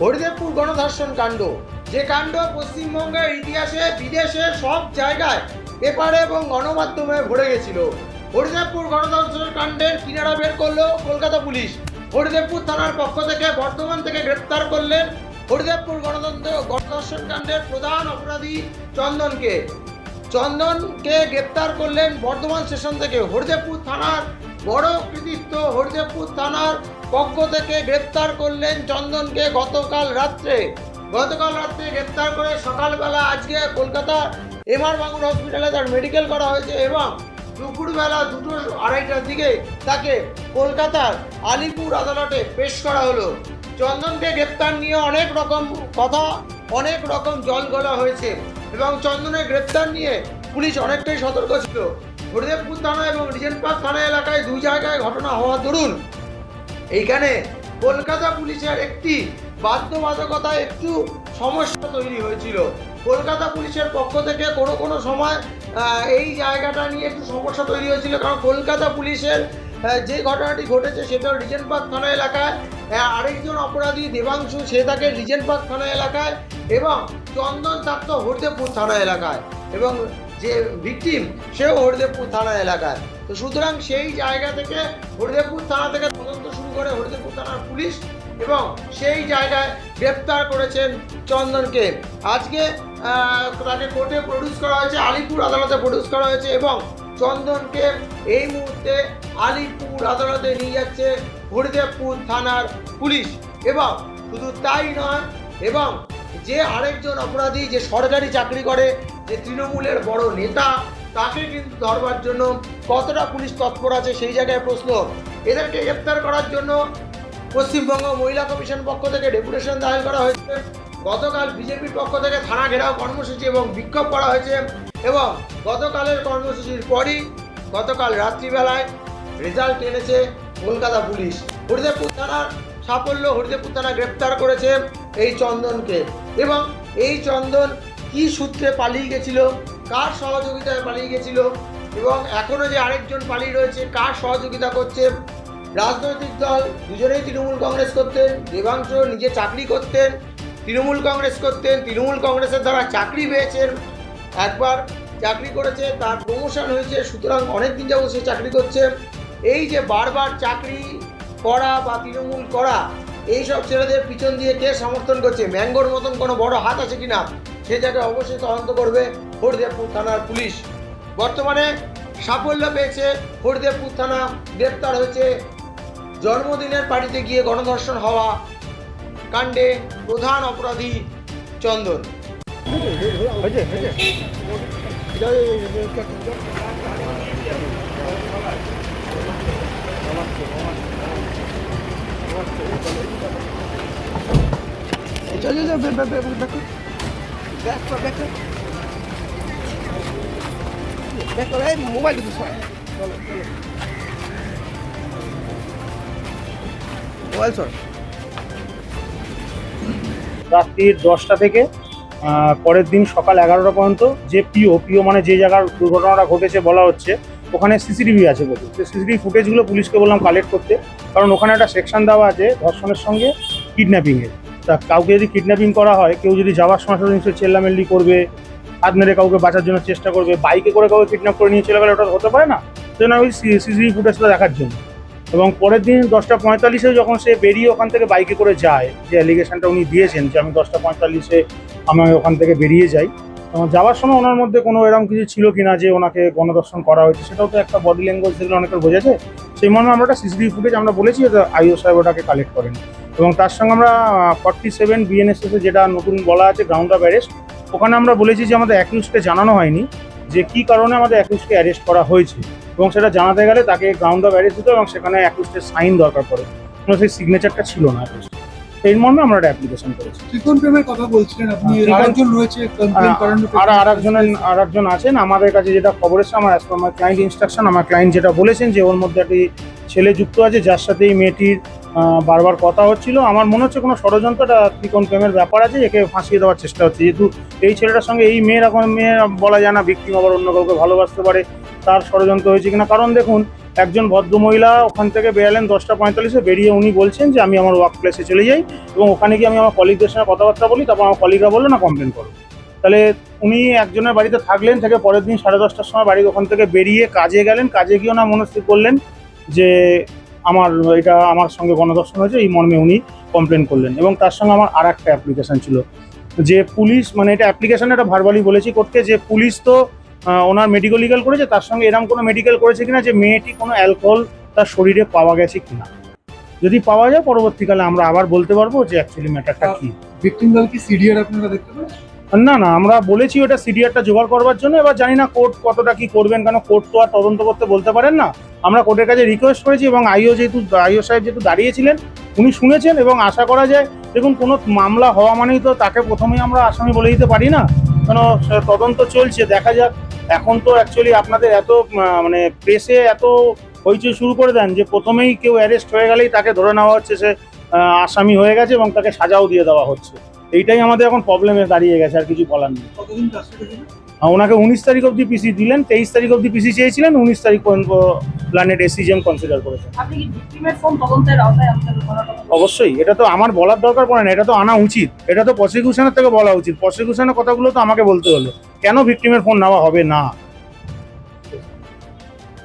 হরিদেবপুর গণধর্ষণ কাণ্ড। যে কাণ্ড পশ্চিমবঙ্গের ইতিহাসে, বিদেশে সব জায়গায় পেপারে এবং গণমাধ্যমে ভরে গেছিল। হরিদেবপুর গণধর্ষণ কাণ্ডের কিনারা বের করল কলকাতা পুলিশ। হরিদেবপুর থানার পক্ষ থেকে বর্ধমান থেকে গ্রেপ্তার করলেন হরিদেবপুর গণতন্ত্র গণধর্ষণ কাণ্ডের প্রধান অপরাধী চন্দনকে। চন্দনকে গ্রেপ্তার করলেন বর্ধমান স্টেশন থেকে হরিদেবপুর থানার বড় কৃতিত্ব। হরিদেবপুর থানার পক্ষ থেকে গ্রেপ্তার করলেন চন্দনকে গতকাল রাত্রে। গতকাল রাত্রে গ্রেপ্তার করে সকালবেলা আজকে কলকাতা এম আর বাঙুর হসপিটালে তার মেডিকেল করা হয়েছে এবং দুপুরবেলা দুটো আড়াইটার দিকে তাকে কলকাতার আলিপুর আদালতে পেশ করা হলো। চন্দনকে গ্রেপ্তার নিয়ে অনেক রকম কথা, অনেক রকম জল গলা হয়েছে এবং চন্দনের গ্রেপ্তার নিয়ে পুলিশ অনেকটাই সতর্ক ছিল। হরিদেবপুর থানা এবং রিজেন্ট পার্ক থানা এলাকায় দুই জায়গায় ঘটনা হওয়া দরুন এইখানে কলকাতা পুলিশের একটি বাধ্যবাধকতা, একটু সমস্যা তৈরি হয়েছিল। কলকাতা পুলিশের পক্ষ থেকে কোনো কোনো সময় এই জায়গাটা নিয়ে একটু সমস্যা তৈরি হয়েছিল। কারণ কলকাতা পুলিশের যে ঘটনাটি ঘটেছে সেটা রিজেন্ট পার্ক থানা এলাকায়। আরেকজন অপরাধী দেবাংশু সে থাকে রিজেন্ট পার্ক থানা এলাকায় এবং চন্দন থাকতো হরিদেবপুর থানা এলাকায় এবং যে ভিকটিম সেও হরিদেবপুর থানা এলাকায়। তো সুতরাং সেই জায়গা থেকে হরিদেবপুর থানা থেকে তদন্ত করে হরিদেবপুর থানার পুলিশ এবং সেই জায়গায় গ্রেপ্তার করেছেন চন্দনকে। আজকে তাকে কোর্টে প্রডিউস করা হয়েছে, আলিপুর আদালতে প্রডিউস করা হয়েছে এবং চন্দনকে এই মুহূর্তে আলিপুর আদালতে নিয়ে যাচ্ছে হরিদেবপুর থানার পুলিশ। এবং শুধু তাই নয়, এবং যে আরেকজন অপরাধী, যে সরকারি চাকরি করে, যে তৃণমূলের বড় নেতা, তাকে কিন্তু ধরবার জন্য কতটা পুলিশ তৎপর আছে সেই জায়গায় প্রশ্ন। এদেরকে গ্রেপ্তার করার জন্য পশ্চিমবঙ্গ মহিলা কমিশন পক্ষ থেকে ডেপুটেশন দায়ের করা হয়েছে। গতকাল বিজেপির পক্ষ থেকে থানা ঘেরাও কর্মসূচি এবং বিক্ষোভ করা হয়েছে এবং গতকালের কর্মসূচির পরই গতকাল রাত্রিবেলায় রেজাল্ট এনেছে কলকাতা পুলিশ। হরিদেবপুর থানার সাফল্য হরিদেবপুর থানা গ্রেপ্তার করেছে এই চন্দনকে এবং এই চন্দন কি সূত্রে পালিয়ে গেছিল, কার সহযোগিতায় পালিয়ে গেছিল এবং এখনও যে আরেকজন পালিয়ে রয়েছে, কার সহযোগিতা করছে? রাজনৈতিক দল, দুজনেই তৃণমূল কংগ্রেস করতেন, দেবাংশ নিজে চাকরি করতেন, তৃণমূল কংগ্রেস করতেন, তৃণমূল কংগ্রেসের দ্বারা চাকরি পেয়েছেন, একবার চাকরি করেছে, তার প্রমোশন হয়েছে, সুতরাং অনেক দিন যাবত সে চাকরি করছে। এই যে বারবার চাকরি করা বা তৃণমূল করা, এই সব ছেলেদের পিছন দিয়ে কে সমর্থন করছে? ম্যাঙ্গোর মতন কোনো বড় হাত আছে কিনা? সে জায়গায় অবশ্যই তদন্ত করবে হরিদেবপুর থানার পুলিশ। বর্তমানে সাফল্য পেয়েছে হরিদেবপুর থানা গ্রেপ্তার হয়েছে জন্মদিনের পার্টিতে গিয়ে গণধর্ষণ হওয়া কাণ্ডে প্রধান অপরাধী চন্দন রাত্রির দশটা থেকে পরের দিন সকাল এগারোটা পর্যন্ত যে পিও পিও মানে যে জায়গার দুর্ঘটনাটা ঘটেছে বলা হচ্ছে, ওখানে সিসিটিভি আছে বলে সেই সিসিটিভি ফুটেজগুলো পুলিশকে বললাম কালেক্ট করতে, কারণ ওখানে একটা সেকশন দেওয়া আছে ধর্ষণের সঙ্গে কিডন্যাপিংয়ের তা কাউকে যদি কিডন্যাপিং করা হয়, কেউ যদি যাওয়ার সময় নিশ্চয়ই চেল্লামেল্লি করবে হাত মেরে কাউকে বাঁচার জন্য চেষ্টা করবে, বাইকে করে কাউকে কিডন্যাপ করে নিয়ে চলে গেলে ওটা হতে পারে না? সেজন্য ওই সিসিটিভি ফুটেজটা দেখার জন্য। এবং পরের দিন দশটা পঁয়তাল্লিশে যখন সে বেরিয়ে ওখান থেকে বাইকে করে যায়, যে অ্যালিগেশনটা উনি দিয়েছেন যে আমি দশটা পঁয়তাল্লিশে আমি ওখান থেকে বেরিয়ে যাই, এবং যাওয়ার সময় ওনার মধ্যে কোনো এরকম কিছু ছিল কি না যে ওনাকে গণদর্শন করা হয়েছে, সেটাও তো একটা বডি ল্যাঙ্গুয়েজ দেখলে অনেকের বোঝেছে সেই মর্মে আমরা একটা সিসিটিভি ফুটেজ আমরা বলেছি আইও সাহেব ওটাকে কালেক্ট করেন। এবং তার সঙ্গে আমরা ফর্টি সেভেন বিএনএসএস যেটা নতুন বলা আছে গ্রাউন্ড অফ অ্যারেস্ট ওখানে আমরা বলেছি যে আমাদের অ্যাকিউজকে জানানো হয়নি যে কি কারণে আমাদের অ্যাকিউজকে অ্যারেস্ট করা হয়েছে এবং সেটা জানাতে গেলে তাকে গ্রাউন্ড অফ অ্যারেস্ট দিতে এবং সেখানে অ্যাকিউজের সাইন দরকার পড়ে। কোনো সেই সিগনেচারটা ছিল না। সেই মর্মে আমরা একটা অ্যাপ্লিকেশন করেছি। ত্রিকোণ প্রেমের কথা বলছিলেন আপনি ত্রিকোণ- আরেকজন রয়েছে আর আরেকজনের আর একজন আছেন। আমাদের কাছে যেটা খবর এসেছে আমার আমার ক্লায়েন্ট ইনস্ট্রাকশন আমার ক্লায়েন্ট যেটা বলেছেন যে ওর মধ্যে একটি ছেলে যুক্ত আছে যার সাথে এই মেয়েটির বারবার কথা হচ্ছিল। আমার মনে হচ্ছে কোনো ষড়যন্ত্রটা ত্রিকোণ প্রেমের ব্যাপার আছে, একে ফাঁসিয়ে দেওয়ার চেষ্টা হচ্ছে। যেহেতু এই ছেলেটার সঙ্গে এই মেয়ের এখন মেয়ে বলা যায় না ভিক্টিম আবার অন্য কাউকে ভালোবাসতে পারে, তার ষড়যন্ত্র হয়েছে কিনা। কারণ দেখুন, একজন ভদ্রমহিলা ওখান থেকে বেরালেন দশটা পঁয়তাল্লিশে, বেরিয়ে উনি বলছেন যে আমি আমার ওয়ার্ক প্লেসে চলে যাই এবং ওখানে গিয়ে আমি আমার কলিগদের সঙ্গে কথাবার্তা বলি, তারপর আমার কলিগরা বলল, না কমপ্লেন করো। তাহলে উনি একজনের বাড়িতে থাকলেন থেকে পরের দিন সাড়ে দশটার সময় বাড়ি ওখান থেকে বেরিয়ে কাজে গেলেন। কাজে গিয়ে না মনস্থির করলেন যে আমার এটা আমার সঙ্গে গণধর্ষণ হয়েছে এই মর্মে উনি কমপ্লেন করলেন। এবং তার সঙ্গে আমার আর একটা অ্যাপ্লিকেশন ছিল যে পুলিশ মানে এটা অ্যাপ্লিকেশন এটা ভার্বালি বলেছি করতে যে পুলিশ তো ওনার মেডিকেল লিগাল করেছে তার সঙ্গে এরকম কোনো মেডিকেল করেছে কিনা যে মেয়েটি কোনো অ্যালকোহল তার শরীরে পাওয়া গেছে কিনা। যদি পাওয়া যায় পরবর্তীকালে আমরা আবার বলতে পারব যে অ্যাকচুয়ালি ম্যাটারটা কি। ভিকটিম গার্ল কি সিডিআর আপনারা দেখতে পান? না না, আমরা বলেছি ওটা সিডিআরটা জোগাড় করবার জন্য, এবার জানি না কোর্ট কতটা কি করবেন, কেন কোর্ট তো আর তদন্ত করতে বলতে পারেন না। আমরা কোর্টের কাছে রিকোয়েস্ট করেছি এবং আইও যেহেতু, আইও সাহেব যেহেতু দাঁড়িয়েছিলেন, উনি শুনেছেন এবং আশা করা যায়, দেখুন, কোনো মামলা হওয়া মানেই তো তাকে প্রথমেই আমরা আসামি বলে দিতে পারি না। কেন তদন্ত চলছে, দেখা যাক। এখন তো অ্যাকচুয়ালি আপনাদের এত মানে প্রেসে এত হইচই শুরু করে দেন যে প্রথমেই কেউ অ্যারেস্ট হয়ে গেলেই তাকে ধরে নেওয়া হচ্ছে, সে আসামি হয়ে গেছে এবং তাকে সাজাও দিয়ে দেওয়া হচ্ছে। এইটাই আমাদের এখন প্রবলেমে দাঁড়িয়ে গেছে আর কিছু বলার নেই। ওনাকে উনিশ তারিখ অব্দি পিসি দিলেন তেইশ তারিখ অব্দি পিসি চেয়েছিলেন উনিশ তারিখ পর্যন্ত প্ল্যানেট এসিজিএম কনসিডার করেছেন আপনি কি ভিক্টিমের ফোন তদন্তের আওতায় আমাদের করার কথা বলছেন? অবশ্যই এটা তো আমার বলার দরকার পড়ে না এটা তো আনা উচিত। এটা তো প্রসিকিউশনের থেকে বলা উচিত। প্রসিকিউশনের কথাগুলো তো আমাকে বলতে হলো। কেন ভিকটিমের ফোন নেওয়া হবে না?